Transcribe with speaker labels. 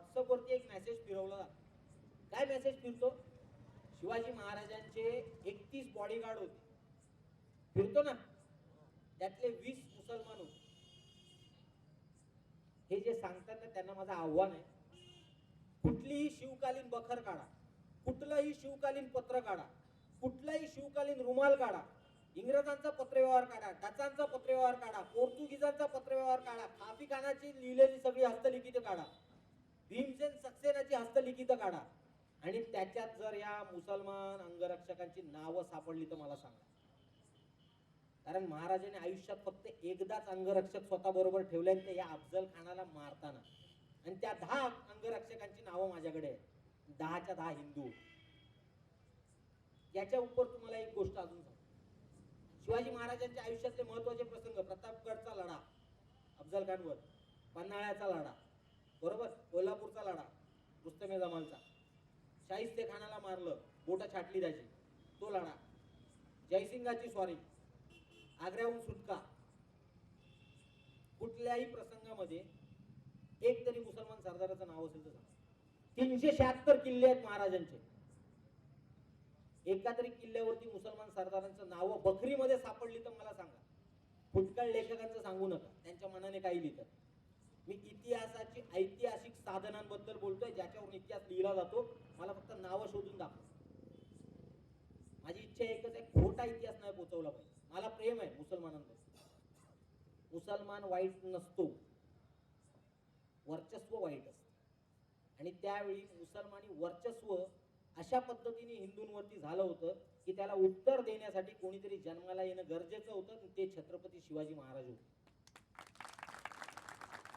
Speaker 1: व्हॉट्सअपवरती एक मेसेज फिरवला जातो. काय मेसेज फिरतो? शिवाजी महाराजांचे एकतीस बॉडीगार्ड होते. फिरतो ना? त्यातले वीस मुसलमान होते. हे जे सांगतात ना त्यांना माझं आव्हान आहे कुठलीही शिवकालीन बखर काढा कुठलंही शिवकालीन पत्र काढा कुठलाही शिवकालीन रुमाल काढा इंग्रजांचा पत्रव्यवहार काढा डचांचा पत्रव्यवहार काढा पोर्तुगीजांचा पत्रव्यवहार काढा खाफी खानाची लिहिलेली सगळी हस्तलिखित काढा. हस्तलिखित काढा. आणि त्याच्यात जर या मुसलमान अंगरक्षकांची नावं सापडली तर मला सांगा. कारण महाराजांनी आयुष्यात फक्त एकदाच अंगरक्षक स्वतः बरोबर ठेवले आणि ते या अफजल खानाला मारताना. आणि त्या दहा अंगरक्षकांची नावं माझ्याकडे आहेत. दहाच्या दहा हिंदू. याच्या उपर तुम्हाला एक गोष्ट अजून सांग शिवाजी महाराजांच्या आयुष्यातले महत्त्वाचे प्रसंग प्रतापगडचा लढा अफजल खानवर पन्हाळ्याचा लढा बरोबर? कोल्हापूरचा लढा. रुस्तमे जमालचा शाहिस्ते खानाला मारलं बोट छाटली त्याची. तो लढा जयसिंगाची स्वारी. आग्र्याहून सुटका. कुठल्याही प्रसंगामध्ये एक तरी मुसलमान सरदाराचं नाव असेल तर सांगा तीनशे शहात्तर किल्ले आहेत महाराजांचे. एका तरी किल्ल्यावरती मुसलमान सरदारांचं नाव बकरीमध्ये सापडली तर मला सांगा. फुटकळ लेखकांचं सांगू नका. त्यांच्या मनाने काही लिहितात. मी इतिहासाची ऐतिहासिक साधनांबद्दल बोलतोय ज्याच्यावरून इतिहास लिहिला जातो. मला फक्त नावं शोधून दाखव. माझी इच्छा एकच आहे खोटा इतिहास नाही पोचवला पाहिजे. मला प्रेम आहे मुसलमानांबद्दल मुसलमान वाईट नसतो. वर्चस्व वाईट असतं. आणि त्यावेळी मुसलमानी वर्चस्व अशा पद्धतीने हिंदूंवरती झालं होतं की त्याला उत्तर देण्यासाठी कोणीतरी जन्माला येणं गरजेचं होतं ते छत्रपती शिवाजी महाराज होते.